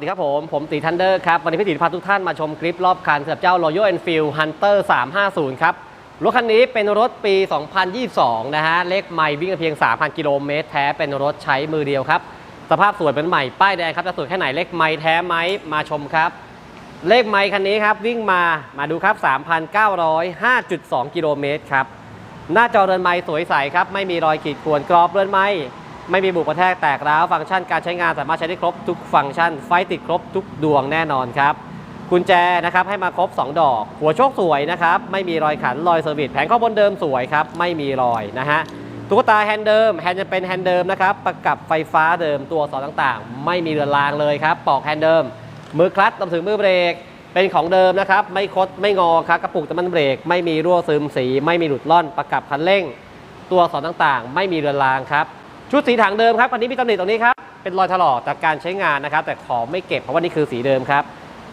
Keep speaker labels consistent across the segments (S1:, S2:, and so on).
S1: สดีครับผม ผมตีทันเดอร์ครับ วันนี้พี่ตีพาทุกท่านมาชมคลิปรอบคันสำหรับเจ้า Royal Enfield Hunter 350 ครับ รถคันนี้เป็นรถปี 2022 นะฮะ เลขไม่วิ่งเพียง 3,000 กิโลเมตรแท้ เป็นรถใช้มือเดียวครับ สภาพสวยเป็นใหม่ ป้ายแดงครับ จะสวยแค่ไหน เลขไม่แท้ไหม มาชมครับ เลขไม่คันนี้ครับ วิ่งมา มาดูครับ 3,905.2 กิโลเมตรครับ หน้าจอเรือนไม้สวยใสครับ ไม่มีรอยขีดข่วน กรอบเรือนไม้ ไม่มีบุกกระแทกแตกร้าวฟังก์ชันการใช้งานสามารถใช้ได้ครบทุกฟังก์ชัน ไฟติดครบทุกดวงแน่นอนครับกุญแจนะครับให้มาครบ 2 ดอก หัวโชคสวยนะครับ ไม่มีรอยขันรอยเซอร์วิสแผงข้อบนเดิมสวยครับ ไม่มีรอยนะฮะตุ๊กตาแฮนด์เดิมแฮนด์จะเป็นแฮนด์เดิมนะครับ ประกับไฟฟ้าเดิมตัวสอนต่างๆ ไม่มีเรือนรางเลยครับ ปอกแฮนด์เดิม มือคลัตรวมถึงมือเบรก เป็นของเดิมนะครับ ไม่คดไม่งอครับกระปุกน้ำมันเบรก ไม่มีรั่วซึมสี ไม่มีหลุดล่อนประกับคันเร่ง ตัวสอนต่างๆ ไม่มีเรือนรางครับ ชุดสีถังเดิมครับคันนี้มีตำหนิตรงนี้ครับ เป็นรอยถลอกจากการใช้งานนะครับ แต่ขอไม่เก็บเพราะว่านี่คือสีเดิมครับ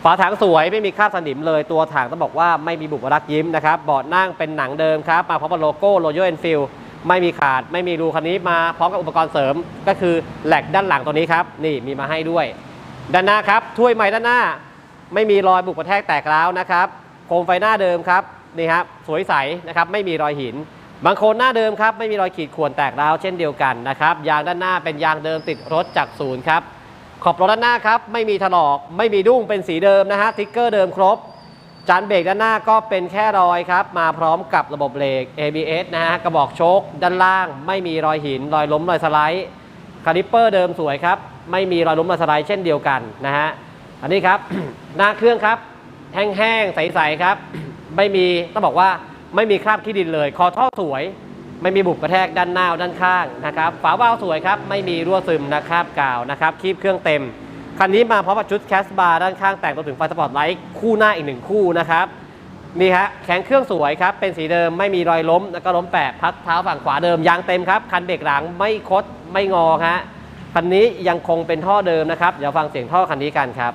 S1: ฝาถังสวยไม่มีคราบสนิมเลย ตัวถังต้องบอกว่าไม่มีบุบรักยิ้มนะครับเบาะนั่งเป็นหนังเดิมครับ มาพร้อมกับโลโก้ Royal Enfield ไม่มีขาดไม่มีรูคันนี้มาพร้อมกับอุปกรณ์เสริม ก็คือแหลกด้านหลังตัวนี้ครับ นี่มีมาให้ด้วย ด้านหน้าครับถ้วยไม้ด้านหน้า ไม่มีรอยบุกกระแทกแตกร้าวนะครับ โคมไฟหน้าเดิมครับนี่ครับสวยใสนะครับไม่มีรอยหิน บางโคนหน้าเดิมครับไม่มีรอยขีดข่วนแตกร้าวเช่นเดียวกันนะครับยางด้านหน้าเป็นยางเดิมติดรถจากศูนย์ครับขอบรถด้านหน้าครับไม่มีถลอก ไม่มีดุ้งเป็นสีเดิมนะฮะติ๊กเกอร์เดิมครบ จานเบรกด้านหน้าก็เป็นแค่รอยครับ มาพร้อมกับระบบเบรก ABS นะฮะกระบอกโชคด้านล่าง ไม่มีรอยหิน รอยล้มรอยสไลด์คาลิปเปอร์เดิมสวยครับไม่มีรอยล้มรอยสไลด์เช่นเดียวกันนะฮะอันนี้ครับหน้าเครื่องครับแห้งๆใสๆครับ ไม่มีต้องบอกว่า ไม่มีคราบขี้ดินเลย คอท่อสวย ไม่มีบุบกระแทกด้านหน้าด้านข้างนะครับ ฝาวาล์วสวยครับ ไม่มีรั่วซึมนะครับกาวนะครับ คีบเครื่องเต็ม คันนี้มาพร้อมกับชุดแคสบาร์ด้านข้างแต่งตัวถึงไฟสปอร์ตไลท์คู่หน้าอีกหนึ่งคู่นะครับ นี่ฮะ แข็งเครื่องสวยครับ เป็นสีเดิม ไม่มีรอยล้ม แล้วก็ล้มแปะพักเท้าฝั่งขวาเดิม ยางเต็มครับ คันเบรกหลังไม่คด ไม่งอฮะ คันนี้ยังคงเป็นท่อเดิมนะครับ เดี๋ยวฟังเสียงท่อคันนี้กันครับ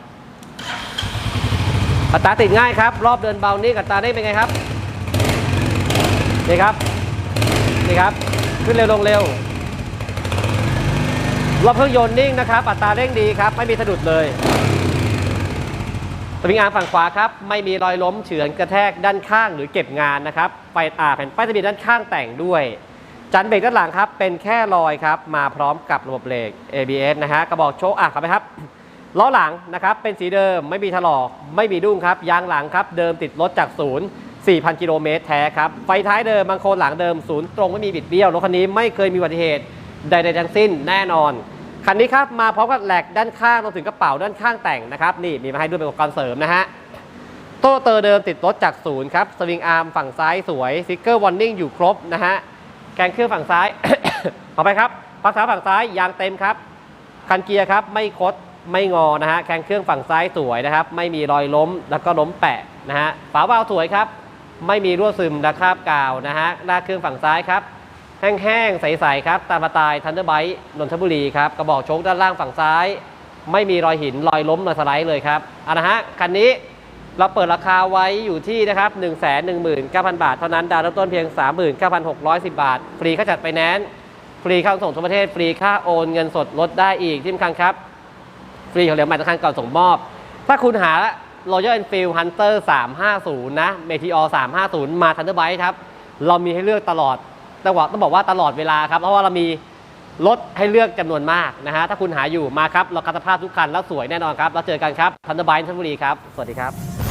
S1: อัตราติดง่ายครับ รอบเดินเบานี่กับตาได้เป็นไงครับ นี่ครับ นี่ครับ ขึ้นเร็วลงเร็วรอบเครื่องยนต์นิ่งนะครับ อัตราเร่งดีครับ ไม่มีสะดุดเลยสวิงอาร์มฝั่งขวาครับ ไม่มีรอยล้มเฉือนกระแทกด้านข้างหรือเก็บงานนะครับไฟอ่าแผ่นป้ายทะเบียนด้านข้างแต่งด้วย จันเบรกด้านหลังครับ เป็นแค่รอยครับ มาพร้อมกับระบบเบรก ABS นะฮะ กระบอกโชคอะครับไปครับล้อหลังนะครับ เป็นสีเดิม ไม่มีถลอก ไม่มีดุ้งครับ ยางหลังครับ เดิมติดรถจากศูนย์ 4,000 กิโลเมตรแท้ครับ ไฟท้ายเดิมบางโคนหลังเดิมศูนย์ตรงไม่มีบิดเบี้ยว รถคันนี้ไม่เคยมีอุบัติเหตุใดๆทั้งสิ้นแน่นอน คันนี้ครับ มาพร้อมกับแหลกด้านข้างรวมถึงกระเป๋าด้านข้างแต่งนะครับ นี่มีมาให้ด้วยเป็นอุปกรณ์เสริมนะฮะ โต้เตอร์เดิมติดรถจากศูนย์ครับ สวิงอาร์มฝั่งซ้ายสวยสติกเกอร์วอร์นิ่งอยู่ครบนะฮะ แกนเครื่องฝั่งซ้ายต่อไปครับภาษาฝั่งซ้ายยางเต็มครับ คันเกียร์ครับไม่คดไม่งอนะฮะ แกนเครื่องฝั่งซ้ายสวยนะครับ ไม่มีรอยล้มแล้วก็ล้มแปะนะฮะ ฝาวาล์วสวยครับ ไม่มีรั่วซึมและคราบกาวนะฮะหน้าเครื่องฝั่งซ้ายครับ แห้งๆ ใสๆครับ ตามมาตายทันเดอร์ไบต์นนทบุรีครับ กระบอกโชคด้านล่างฝั่งซ้าย ไม่มีรอยหินรอยล้มรอยสไลด์เลยครับเอานะฮะคันนี้เราเปิดราคาไว้อยู่ที่นะครับ 1 1 9 0 0 0 บาท เท่านั้น ดาวน์เริ่มต้นเพียง 39,610 บาท ฟรีค่าจัดไปแนนฟรีค่าส่งทั่วประเทศ ฟรีค่าโอนเงินสดลดได้อีกที่สำคัญครับ ฟรีของเหลวใหม่ธนาคารก่อนส่งมอบ ถ้าคุณหา Royal Enfield Hunter 350 นะ Meteor 350 มา Thunderbike ครับ เรามีให้เลือกตลอดต้องบอกต้องบอกว่าตลอดเวลาครับ เพราะว่าเรามีรถให้เลือกจำนวนมากนะฮะ ถ้าคุณหาอยู่มาครับ เราคัดสภาพทุกคันแล้วสวยแน่นอนครับ แล้วเจอกันครับ Thunderbite ธัญบุรีครับ สวัสดีครับ